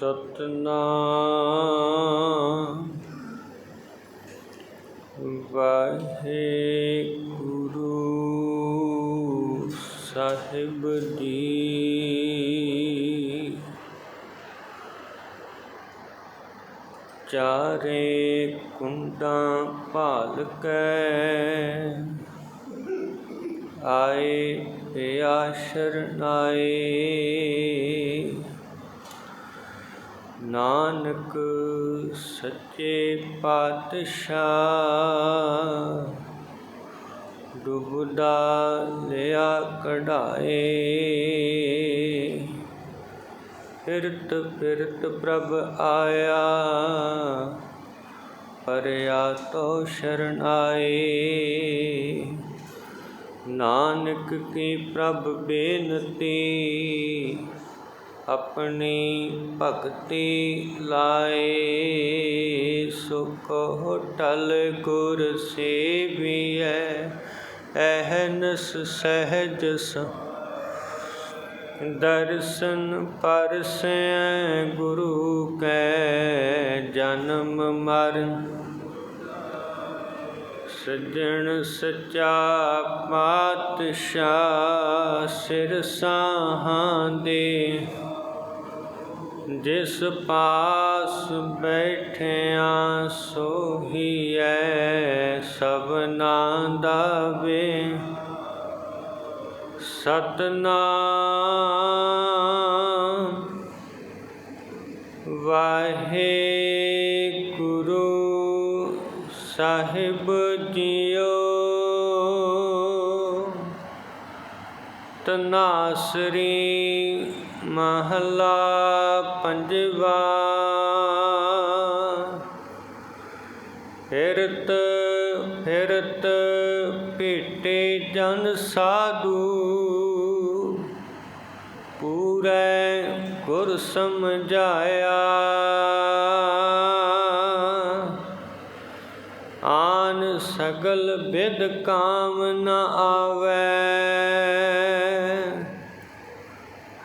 ਸਤਨਾਮ। ਵਾਹਿਗੁਰੂ ਸਾਹਿਬ ਜੀ। ਚਾਰੇ ਕੁੰਡਾਂ ਭਾਲ ਕੇ ਆਏ ਪਿਆ ਸ਼ਰਨਾਏ ਨਾਨਕ ਸੱਚੇ ਪਾਤਸ਼ਾਹ ਡੁਬਦਾ ਲਿਆ ਕਢਾਏ। ਫਿਰਤ ਫਿਰਤ ਪ੍ਰਭ ਆਇਆ, ਪਰਿਆ ਤੋ ਸ਼ਰਨ ਆਏ। ਨਾਨਕ ਕੀ ਪ੍ਰਭ ਬੇਨਤੀ ਆਪਣੀ ਭਗਤੀ ਲਾਏ, ਸੁਖ ਹੋਟਲ ਗੁਰ ਸੇਵੀਐ, ਅਹਨਸ ਸਹਿਜ ਸ, ਦਰਸ਼ਨ ਪਰਸੈ ਗੁਰੂ ਕੈ ਜਨਮ ਮਰਨ। ਸੱਜਣ ਸਚਾ ਪਾਤਸ਼ਾਹ ਸਿਰ ਸਾਹਾਂ ਦੇ ਜਿਸ ਪਾਸ ਬੈਠਿਆ ਸੋਹੀਐ ਸਭਨਾ ਦਾ ਵੇ ਸਤਨਾਮ ਵਾਹਿਗੁਰੂ ਸਾਹਿਬ ਜੀਓ। ਤਨਾਸਰੀ ਮਹਲਾ ਪੰਜਵਾ। ਫਿਰਤ ਫਿਰਤ ਭੇਟੇ ਜਨ ਸਾਧੂ। ਪੂਰੇ ਗੁਰ ਸਮਝਾਇਆ। ਆਨ ਸਗਲ ਬਿਦ ਕਾਮ ਨ ਆਵੇ।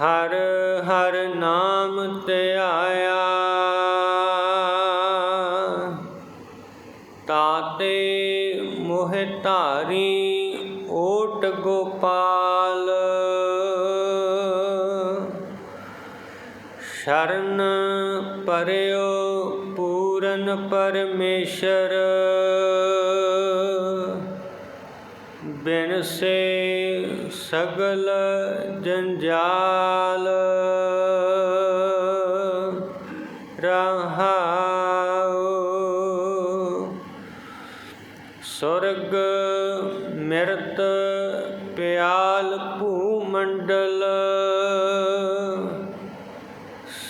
ਹਰ ਹਰ ਨਾਮ ਧਿਆਇਆ ਤਾਤੇ ਮੋਹ ਧਾਰੀ ਓਟ ਗੋਪਾਲ। ਸ਼ਰਨ ਪਰਿਓ ਪੂਰਨ ਪਰਮੇਸ਼ਰ। ਬਿਨ ਸੇ ਸਗਲ ਜੰਜਾਲ ਰਹਾਉ। ਸੁਰਗ ਮਿਰਤ ਪਿਆਲ ਭੂ ਮੰਡਲ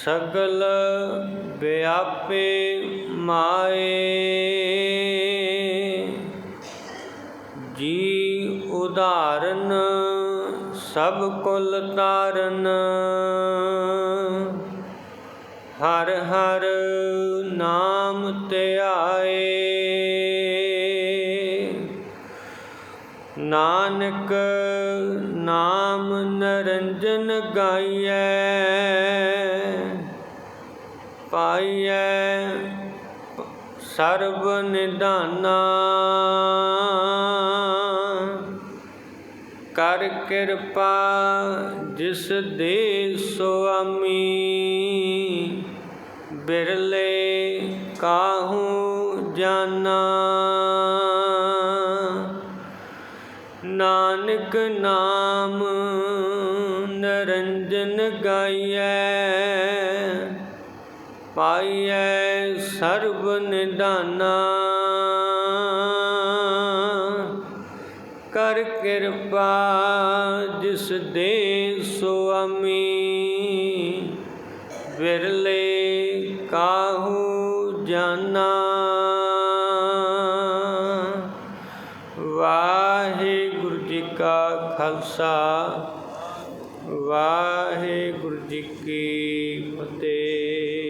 ਸਗਲ ਵਿਆਪੇ ਮਾਏ। ਜੀ ਉਦਾਹਰਨ ਸਭ ਕੁਲ ਤਾਰਨ। ਹਰ ਹਰ ਨਾਮ ਧਿਆਏ ਨਾਨਕ ਨਾਮ ਨਰੰਜਨ ਗਾਈਐ, ਪਾਈਐ ਸਰਬ ਨਿਧਾਨਾ ਕਰ ਕਿਰਪਾ, ਜਿਸ ਦੇ ਸੁਆਮੀ ਬਿਰਲੇ ਕਾਹੂ ਜਾਨਾ। ਨਾਨਕ ਨਾਮ ਨਰੰਜਨ ਗਾਈਐ, ਪਾਈਐ ਸਰਬ ਨਿਦਾਨਾ। ਕਿਰਪਾ ਜਿਸ ਦੇ ਸੁਆਮੀ ਵਿਰਲੇ ਕਾਹੂ ਜਾਣਾ ਵਾਹਿਗੁਰੂ ਜੀ ਕਾ ਖਾਲਸਾ, ਵਾਹਿਗੁਰੂ ਜੀ ਕੀ ਫਤਿਹ।